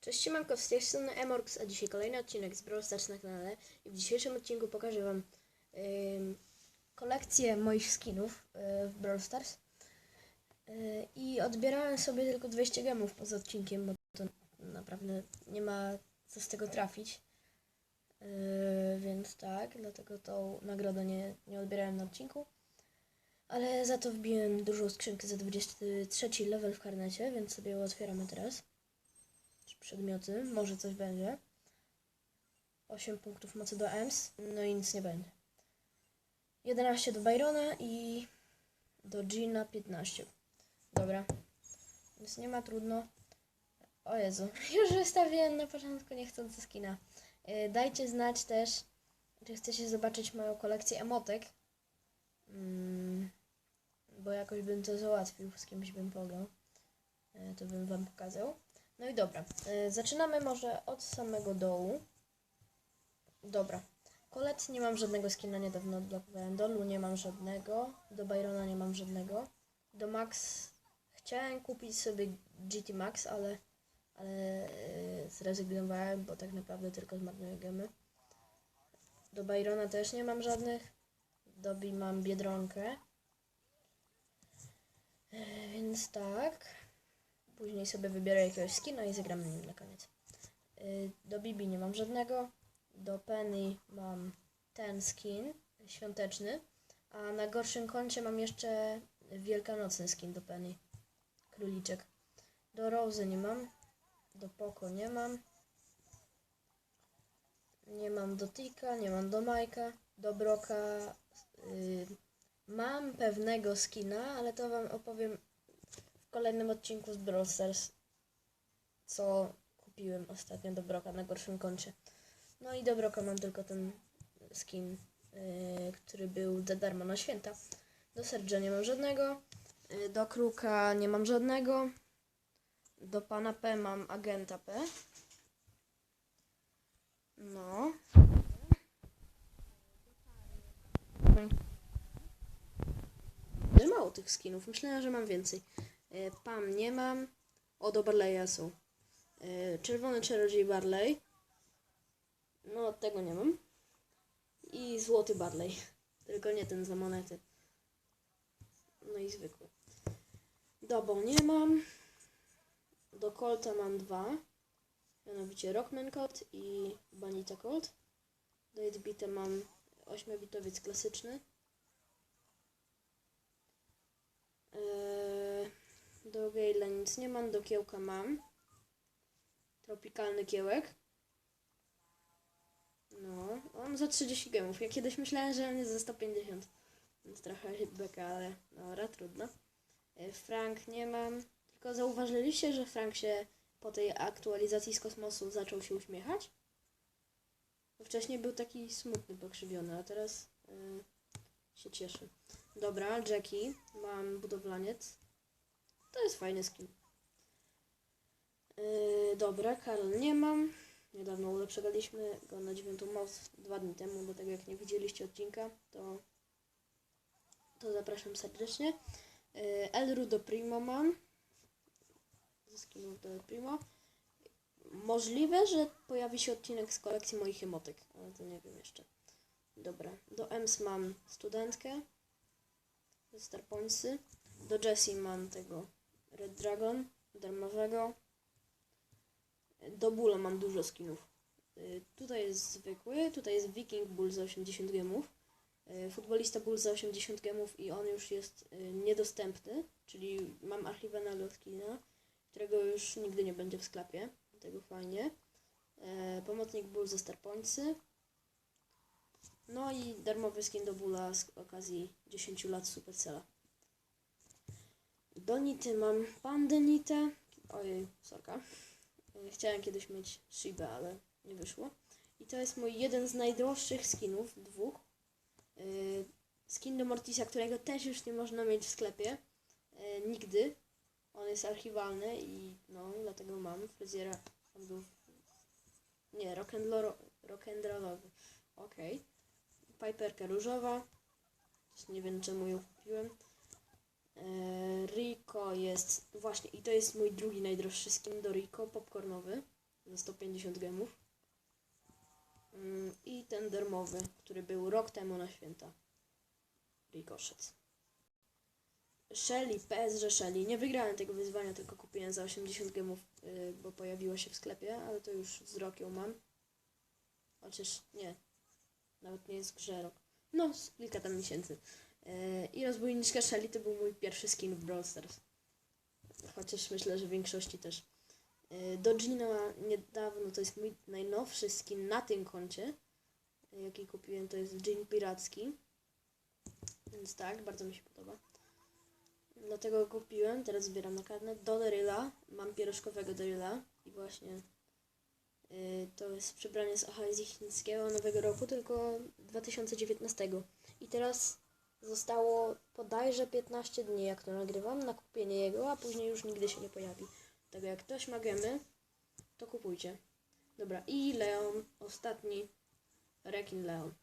Cześć, siemanko, z tej strony Emorx, a dzisiaj kolejny odcinek z Brawl Stars na kanale. I w dzisiejszym odcinku pokażę Wam ym, kolekcję moich skinów y, w Brawl Stars. Y, i odbierałem sobie tylko 200 gemów poza odcinkiem, bo to naprawdę nie ma co z tego trafić, y, więc tak, dlatego tą nagrodę nie, nie odbierałem na odcinku. Ale za to wbiłem dużą skrzynkę za 23 level w karnecie, więc sobie ją otwieramy teraz czy przedmioty, może coś będzie. 8 punktów mocy do EMS, no i nic nie będzie. 11 do Byrona i do Gina 15. Dobra, więc nie ma trudno. O Jezu, już wystawiłem na początku niechcący skina. Yy, Dajcie znać też, czy chcecie zobaczyć moją kolekcję emotek. Mm, bo jakoś bym to załatwił, z kimś bym pograł. Yy, To bym wam pokazał. No i dobra, y, zaczynamy może od samego dołu. Dobra. Kolet nie mam żadnego skina, niedawno odblokowałem. Do Lu nie mam żadnego. Do Byrona nie mam żadnego. Do Max chciałem kupić sobie GT Max, ale, ale y, zrezygnowałem, bo tak naprawdę tylko zmarnuję gemy. Do Byrona też nie mam żadnych. Do Bi mam Biedronkę. Y, Więc tak. Później sobie wybiorę jakiegoś skina i zagramy nim na koniec. Y, Do Bibi nie mam żadnego. Do Penny mam ten skin świąteczny. A na gorszym koncie mam jeszcze wielkanocny skin do Penny. Króliczek. Do Rose nie mam. Do Poco nie mam. Nie mam do Tika, nie mam do Majka. Do Broka y, mam pewnego skina, ale to wam opowiem w kolejnym odcinku z Brawl Stars, co kupiłem ostatnio do Broka na gorszym koncie. No i do Broka mam tylko ten skin, yy, który był za darmo na święta. Do Sergia nie mam żadnego. Yy, do Kruka nie mam żadnego. Do Pana P mam Agenta P. No. Mało tych skinów. Myślałem, że mam więcej. E, Pam nie mam. O, do Barleya są. E, Czerwony czarodziej Barley. No, tego nie mam. I złoty Barley. Tylko nie ten za monety. No i zwykły. Dobą nie mam. Do Colta mam dwa. Mianowicie Rockman Colt i Banita Colt. Do 8-bita mam 8-bitowiec klasyczny. Eee, do Gale'a nic nie mam, do kiełka mam. Tropikalny kiełek. No, on za 30 gemów. Ja kiedyś myślałem, że on jest za 150. Więc trochę beka, ale dobra, trudno. E, Frank nie mam. Tylko zauważyliście, że Frank się po tej aktualizacji z kosmosu zaczął się uśmiechać? Wcześniej był taki smutny, pokrzywiony, a teraz y, się cieszy. Dobra, Jackie. Mam budowlaniec. To jest fajny skin. Yy, dobra, Karol nie mam. Niedawno ulepszaliśmy go na dziewiątą moc dwa dni temu, do tego jak nie widzieliście odcinka, to, to zapraszam serdecznie. Yy, Elru do Primo mam. Ze skinów do Primo. Możliwe, że pojawi się odcinek z kolekcji moich emotek, ale to nie wiem jeszcze. Dobra, do Ems mam studentkę. Star Pointsy. Do Jessie mam tego Red Dragon darmowego. Do Bulla mam dużo skinów. Y, Tutaj jest zwykły, tutaj jest Viking Bull za 80 gemów. y, Futbolista Bull za 80 gemów i on już jest y, niedostępny, czyli mam archiwalnego skina, którego już nigdy nie będzie w sklepie. Tego fajnie. Pomocnik Bull za Star Pointsy. No i darmowy skin do Bulla z okazji 10 lat Supercella. Do Nity mam Pandę Nitę. Ojej, sorka. E, Chciałem kiedyś mieć Shibę, ale nie wyszło. I to jest mój jeden z najdroższych skinów, dwóch. E, Skin do Mortisa, którego też już nie można mieć w sklepie. E, Nigdy. On jest archiwalny i no, dlatego mam. Fryzjera on był... Nie, rock'n'roll- rock'n'rollowy. Okej. Piperka różowa. Nie wiem czemu ją kupiłem. Eee, Rico jest właśnie i to jest mój drugi najdroższy skin do Rico, popcornowy. za 150 gemów. Mm, I ten darmowy, który był rok temu na święta. Ricochet. Shelly, PSG Shelly. Nie wygrałem tego wyzwania, tylko kupiłem za 80 gemów, yy, bo pojawiło się w sklepie, ale to już z ją mam. Chociaż nie. Nawet nie jest grze rok. No, kilka tam miesięcy. Yy, I rozbójniczka Shelly to był mój pierwszy skin w Brawl Stars. Chociaż myślę, że w większości też. Yy, Do Gina niedawno to jest mój najnowszy skin na tym koncie. yy, Jaki kupiłem to jest Gin Piracki. Więc tak, bardzo mi się podoba. Dlatego go kupiłem, teraz zbieram na karnet. Do Daryla, mam pierożkowego Daryla i właśnie yy, to jest przebranie z Ahazji chińskiego nowego roku, tylko 2019. I teraz zostało bodajże 15 dni, jak to nagrywam, na kupienie jego, a później już nigdy się nie pojawi. Tego jak ktoś ma gemy, to kupujcie. Dobra, i Leon, ostatni Rekin Leon.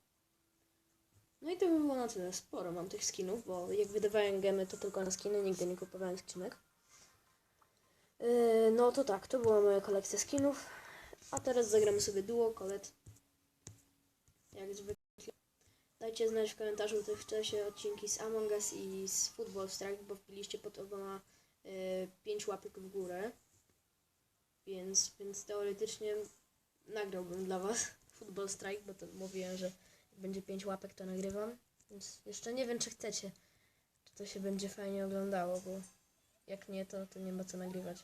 No i to by było na tyle. Sporo mam tych skinów, bo jak wydawałem gemy, to tylko na skiny, nigdy nie kupowałem skrzynek. Yy, no to tak, to była moja kolekcja skinów. A teraz zagramy sobie duo, kolet. Jak zwykle. Dajcie znać w komentarzu, czy chcecie odcinki z Among Us i z Football Strike, bo wbiliście pod oboma yy, 5 łapek w górę. Więc, więc teoretycznie nagrałbym dla Was Football Strike, bo to mówiłem, że jak będzie 5 łapek, to nagrywam. Więc jeszcze nie wiem, czy chcecie, czy to się będzie fajnie oglądało, bo jak nie, to, to nie ma co nagrywać.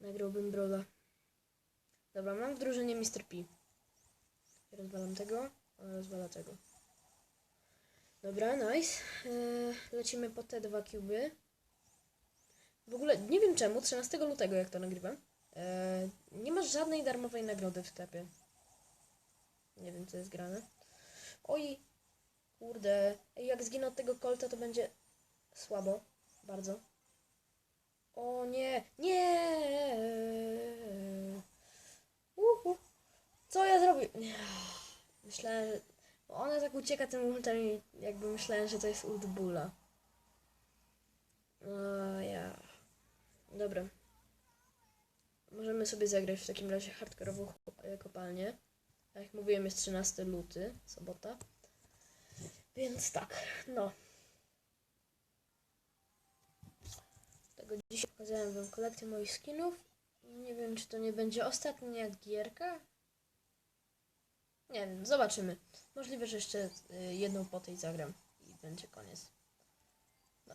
Nagrałbym Broda. Dobra, mam w drużynie Mr. P. Rozwalam tego, on rozwala tego. Dobra, nice. Yy, lecimy po te dwa kuby. W ogóle nie wiem czemu, 13 lutego jak to nagrywam, yy, nie masz żadnej darmowej nagrody w sklepie. Nie wiem co jest grane. Oj, kurde. Jak zginę od tego kolta, to będzie słabo. Bardzo. O nie, nie! Uhu. Co ja zrobię? Nie. Myślałem, że... Ona tak ucieka tym ultem i jakby myślałem, że to jest ult Bulla. O ja. Dobra. Możemy sobie zagrać w takim razie hardkorową kopalnię. Tak jak mówiłem, jest 13 luty, sobota. Więc tak, no. Tego dzisiaj pokazałem wam kolekcję moich skinów. Nie wiem, czy to nie będzie ostatnia gierka. Nie wiem, zobaczymy. Możliwe, że jeszcze y, jedną po tej zagram i będzie koniec. No,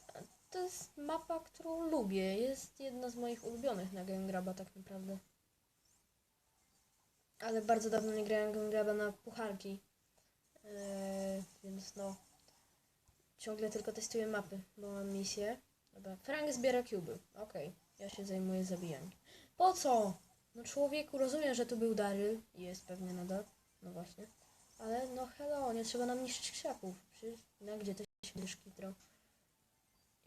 to jest mapa, którą lubię. Jest jedna z moich ulubionych na Game Graba tak naprawdę. Ale bardzo dawno nie grałem Game Graba na pucharki. Eee, więc no. Ciągle tylko testuję mapy, bo mam misję. Dobra, Frank zbiera kuby. Okej, ja się zajmuję zabijaniem. Po co? No człowieku, rozumiem, że tu był Daryl i jest pewnie nadal. No właśnie. Ale no hello, nie trzeba nam niszczyć krzaków. Przecież na gdzie to się tro?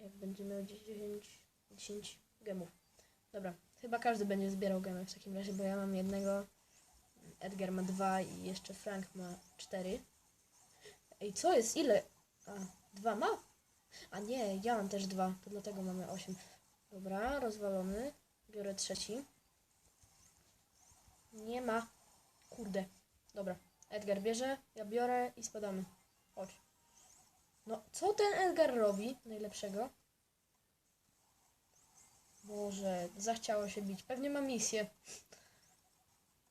Jak będzie miał 10, 10 gemów. Dobra, chyba każdy będzie zbierał gemy w takim razie, bo ja mam jednego, Edgar ma dwa i jeszcze Frank ma cztery. Ej, co jest? Ile? A, dwa ma? A nie, ja mam też dwa, to dlatego mamy osiem. Dobra, rozwalony. Biorę trzeci. Nie ma. Kurde. Dobra. Edgar bierze, ja biorę i spadamy. Chodź. No, co ten Edgar robi najlepszego? Boże, zachciało się bić. Pewnie ma misję.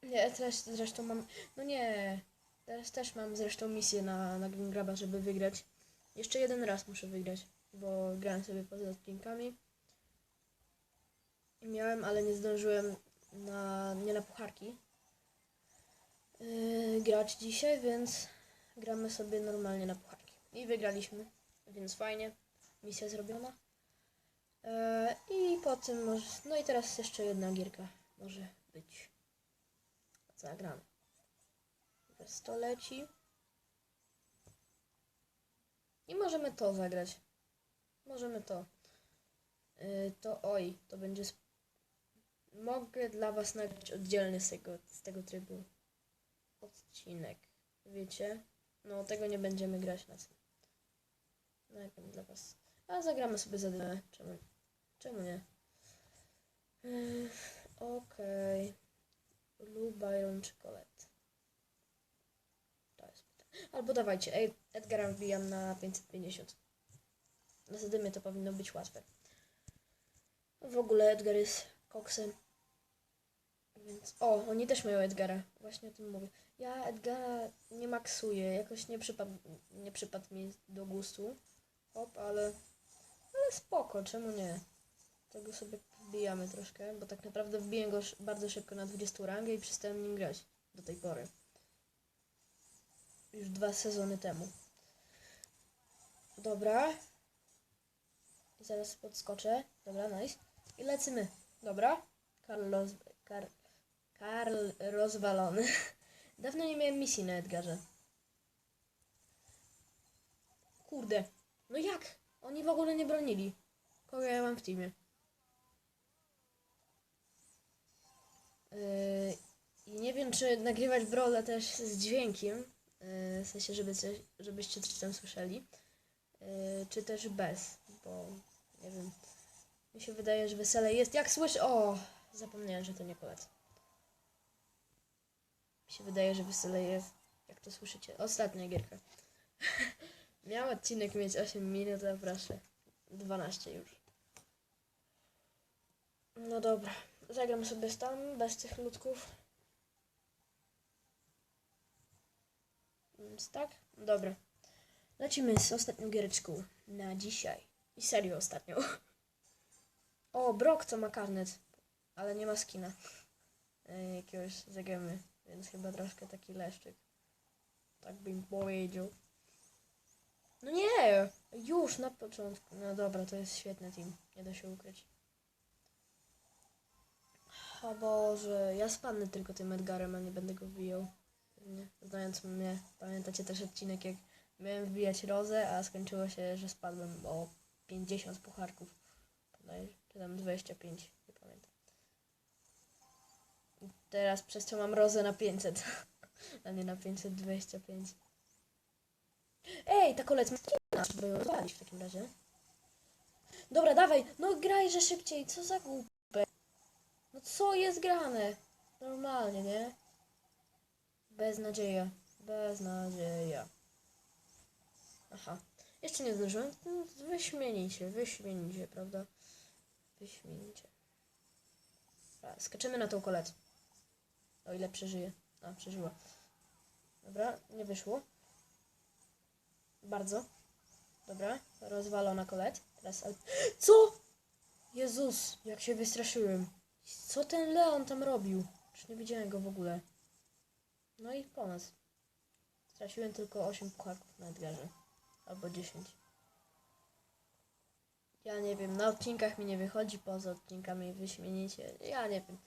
Nie, też zresztą mam. No nie. Teraz też mam zresztą misję na, na Graba, żeby wygrać. Jeszcze jeden raz muszę wygrać, bo grałem sobie poza odcinkami. I miałem, ale nie zdążyłem na, nie na pucharki yy, grać dzisiaj, więc gramy sobie normalnie na pucharki. I wygraliśmy, więc fajnie. Misja zrobiona. Yy, I po tym może... No i teraz jeszcze jedna gierka może być zagrana. Teraz to leci. I możemy to zagrać. Możemy to. Yy, to oj, to będzie. Mogę dla Was nagrać oddzielny z tego, z tego trybu odcinek. Wiecie? No, tego nie będziemy grać na co. Nagram dla Was. A zagramy sobie za dwie. Czemu? Czemu nie? Okej. Edgarem czy Colette? To jest pytanie. Albo dawajcie, Edgara wbijam na 550. Na Zadymie to powinno być łatwe. W ogóle Edgar jest koksem. Więc... O, oni też mają Edgara. Właśnie o tym mówię. Ja Edgara nie maksuję. Jakoś nie przypadł, nie przypadł mi do gustu. Hop, ale... Ale spoko, czemu nie? Tego sobie wbijamy troszkę, bo tak naprawdę wbiję go bardzo szybko na 20 rangę i przestałem nim grać do tej pory. Już dwa sezony temu. Dobra. I zaraz podskoczę. Dobra, nice. I lecimy. Dobra. Karl, roz... Kar... Karl rozwalony. Dawno nie miałem misji na Edgarze. Kurde. No jak? Oni w ogóle nie bronili. Kogo ja mam w teamie? Yy, I nie wiem, czy nagrywać brole też z dźwiękiem, yy, w sensie, żeby coś, żebyście coś tam słyszeli, yy, czy też bez, bo nie wiem. Mi się wydaje, że wesele jest. Jak słyszę. O! Zapomniałem, że to nie kolec. Się wydaje, że wesele jest. Jak to słyszycie? Ostatnia gierka. Miał odcinek mieć 8 minut, a proszę. 12 już. No dobra. Zagram sobie tam, bez tych ludków. Więc tak? Dobra. Lecimy z ostatnią giereczką na dzisiaj. I serio ostatnią. O, Brock co ma karnet, ale nie ma skina. E, jakiegoś zagemy, więc chyba troszkę taki leszczyk. Tak bym powiedział. No nie! Już na początku. No dobra, to jest świetny team. Nie da się ukryć. O Boże, ja spadnę tylko tym Edgarem, a nie będę go wbijał. Nie, znając mnie, pamiętacie też odcinek, jak miałem wbijać rozę, a skończyło się, że spadłem o 50 pucharków. Czy tam 25, nie pamiętam. I teraz przez to mam rozę na 500, a nie na 525. Ej, ta kolec ma trzeba ją w takim razie. Dobra, dawaj, no graj, że szybciej, co za głupę. No co jest grane? Normalnie, nie? Beznadzieja. Beznadzieja. Aha. Jeszcze nie zdążyłem. Wyśmienicie, wyśmienicie, prawda? Wyśmienicie. Skaczymy na tą kolecę. O ile przeżyje. A, przeżyła. Dobra, nie wyszło. Bardzo. Dobra, rozwalona kolet. Teraz... Co? Jezus, jak się wystraszyłem. Co ten Leon tam robił? Już nie widziałem go w ogóle. No i po nas. Straciłem tylko 8 pucharków na Edgarze. Albo 10. Ja nie wiem, na odcinkach mi nie wychodzi, poza odcinkami wyśmienicie. Ja nie wiem.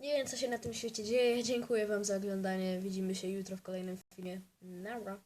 Nie wiem, co się na tym świecie dzieje. Dziękuję Wam za oglądanie. Widzimy się jutro w kolejnym filmie. Nara.